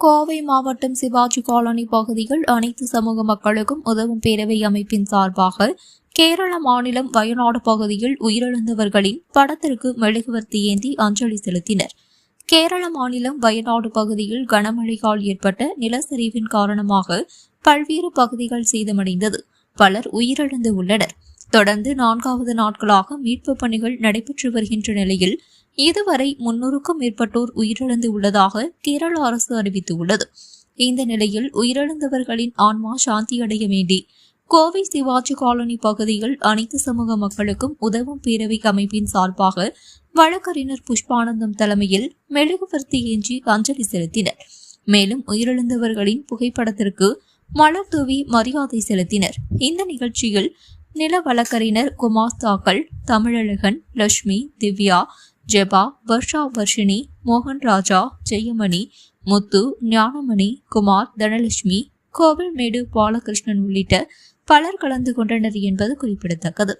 கோவை மாவட்டம் சிவாஜி காலனி பகுதியில் அனைத்து சமூக மக்களுக்கும் உதவும் பேரவை அமைப்பின் சார்பாக கேரள மாநிலம் வயநாடு பகுதியில் உயிரிழந்தவர்களின் படத்திற்கு மெழுகுவர்த்தி ஏந்தி அஞ்சலி செலுத்தினர். கேரள மாநிலம் வயநாடு பகுதியில் கனமழையால் ஏற்பட்ட நிலச்சரிவின் காரணமாக பல்வேறு பகுதிகள் சேதமடைந்தது. பலர் உயிரிழந்து உள்ளனர். தொடர்ந்து நான்காவது நாட்களாக மீட்புப் பணிகள் நடைபெற்று வருகின்ற நிலையில் இதுவரை முன்னூறுக்கும் மேற்பட்டோர் உயிரிழந்து உள்ளதாக கேரள அரசு அறிவித்துள்ளது. இந்த நிலையில் உயிரிழந்தவர்களின் ஆன்மா சாந்தியடைய வேண்டி கோவை சிவாஜி காலனி பகுதியில் அனைத்து சமூக மக்களுக்கும் உதவும் பேரவை அமைப்பின் சார்பாக வழக்கறிஞர் புஷ்பானந்தம் தலைமையில் மெழுகுவர்த்தி ஏந்தி அஞ்சலி செலுத்தினர். மேலும் உயிரிழந்தவர்களின் புகைப்படத்திற்கு மலர் தூவி மரியாதை செலுத்தினர். இந்த நிகழ்ச்சியில் நில வழக்கறிஞர் குமாஸ்தாக்கள் தமிழழகன் லட்சுமி திவ்யா ஜெபா வர்ஷா வர்ஷினி மோகன் ராஜா ஜெயமணி முத்து ஞானமணி குமார் தனலட்சுமி கோவில்மேடு பாலகிருஷ்ணன் உள்ளிட்ட பலர் கலந்து கொண்டனர் என்பது குறிப்பிடத்தக்கது.